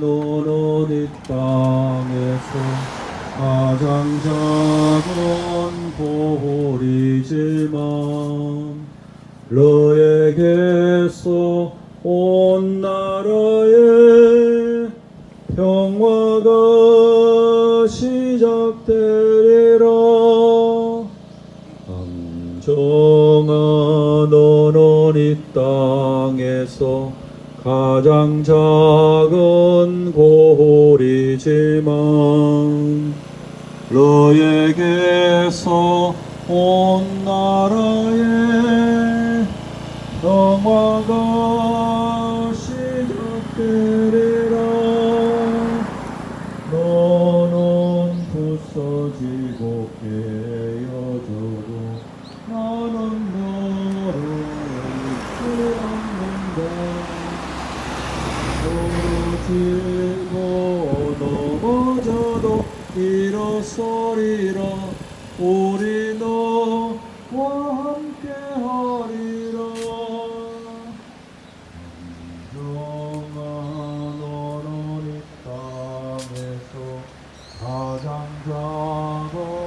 너는 이 땅에서 가장 작은 보리지만 너에게서 온 나라의 평화가 시작되리라. 암정아 너는 이 땅에서 가장 작은 고리지만 너에게서 온 나라의 평화가 시작되리라. 너는 부서지고 깨어져도 나는 죽어도 어져도 일어서리라. 우리 너와 함께 하리라. 영원한 어른이 땅에서 가장 작은